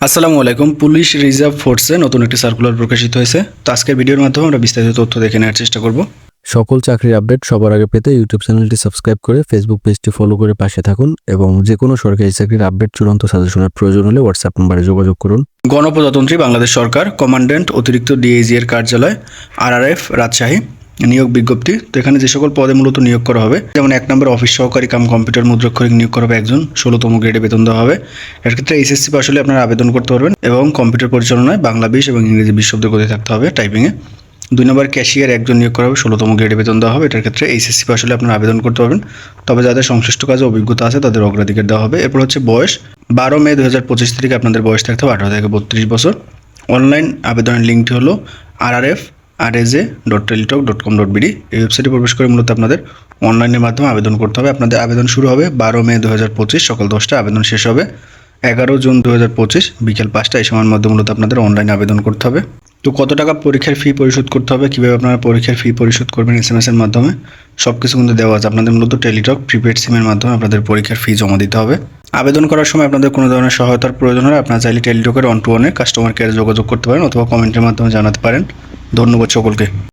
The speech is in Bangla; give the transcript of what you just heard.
আসসালামু আলাইকুম। পুলিশ রিজার্ভ ফোর্সে নতুন একটি সার্কুলার প্রকাশিত হয়েছে। তো আজকের ভিডিওর মাধ্যমে আমরা বিস্তারিত তথ্য দেখে নেওয়ার চেষ্টা করব। সকল চাকরির আপডেট সবার আগে পেতে ইউটিউব চ্যানেলটি সাবস্ক্রাইব করে ফেসবুক পেজটি ফলো করে পাশে থাকুন এবং যে কোনো সরকারি চাকরির আপডেট চূড়ান্ত সাজেশনের প্রয়োজন হলে হোয়াটসঅ্যাপ নম্বরে যোগাযোগ করুন। গণপ্রজাতন্ত্রী বাংলাদেশ সরকার কমান্ড্যান্ট অতিরিক্ত ডিএজি এর কার্যালয় আরআরএফ রাজশাহী। নিয়োগ বিজ্ঞপ্তি, তো এখানে যে সকল পদে মূলত নিয়োগ করা হবে, যেমন এক নম্বর অফিস সহকারী কাম কম্পিউটার মুদ্রাক্ষরিক নিয়োগ করা হবে একজন, ষোলোতম গ্রেডে বেতন দেওয়া হবে। এর ক্ষেত্রে এইচএসসি পাস হলে আপনারা আবেদন করতে পারবেন এবং কম্পিউটার পরিচালনায় বাংলা বিশ এবং ইংরেজি বিশ শব্দ থাকতে হবে টাইপিংয়ে দুই নম্বর ক্যাশিয়ার একজন নিয়োগ করা হবে, ষোলোতম গ্রেডে বেতন দেওয়া হবে। এটার ক্ষেত্রে এইচএসসি পাস হলে আপনারা আবেদন করতে পারবেন। তবে যাদের সংশ্লিষ্ট কাজে অভিজ্ঞতা আছে, তাদের অগ্রাধিকার দেওয়া হবে। এরপর হচ্ছে বয়স। বারো মে দু হাজার পঁচিশ তারিখে আপনাদের বয়স থাকতে হবে আঠারো থেকে বত্রিশ বছর। অনলাইন আবেদনের লিঙ্কটি হলো R R F R H A dot Teletalk dot com dot BD এই ওয়েবসাইটে প্রবেশ করে মূলত আপনাদের অনলাইনের মাধ্যমে আবেদন করতে হবে। আপনাদের আবেদন শুরু হবে বারো মে দু হাজার পঁচিশ সকাল দশটা আবেদন শেষ হবে এগারো জুন দু হাজার পঁচিশ বিকেল পাঁচটা এই সময়ের মধ্যে মূলত আপনাদের অনলাইনে আবেদন করতে হবে। তো কত টাকা পরীক্ষার ফি পরিশোধ করতে হবে? কীভাবে আপনারা পরীক্ষার ফি পরিশোধ করবেন এস এম এস এর মাধ্যমে? সব কিছু কিন্তু দেওয়া আছে। আপনাদের মূলত টেলিটক প্রিপেড সিমের মাধ্যমে আপনাদের পরীক্ষার ফি জমা দিতে হবে। আবেদন করার সময় আপনাদের কোনো ধরনের সহায়তার প্রয়োজন হলে আপনারা চাইলে টেলিটকের অন টু ওয়ানে কাস্টমার কেয়ারে যোগাযোগ করতে পারেন অথবা কমেন্টের মাধ্যমে জানাতে পারেন। ধন্যবাদ সকলকে।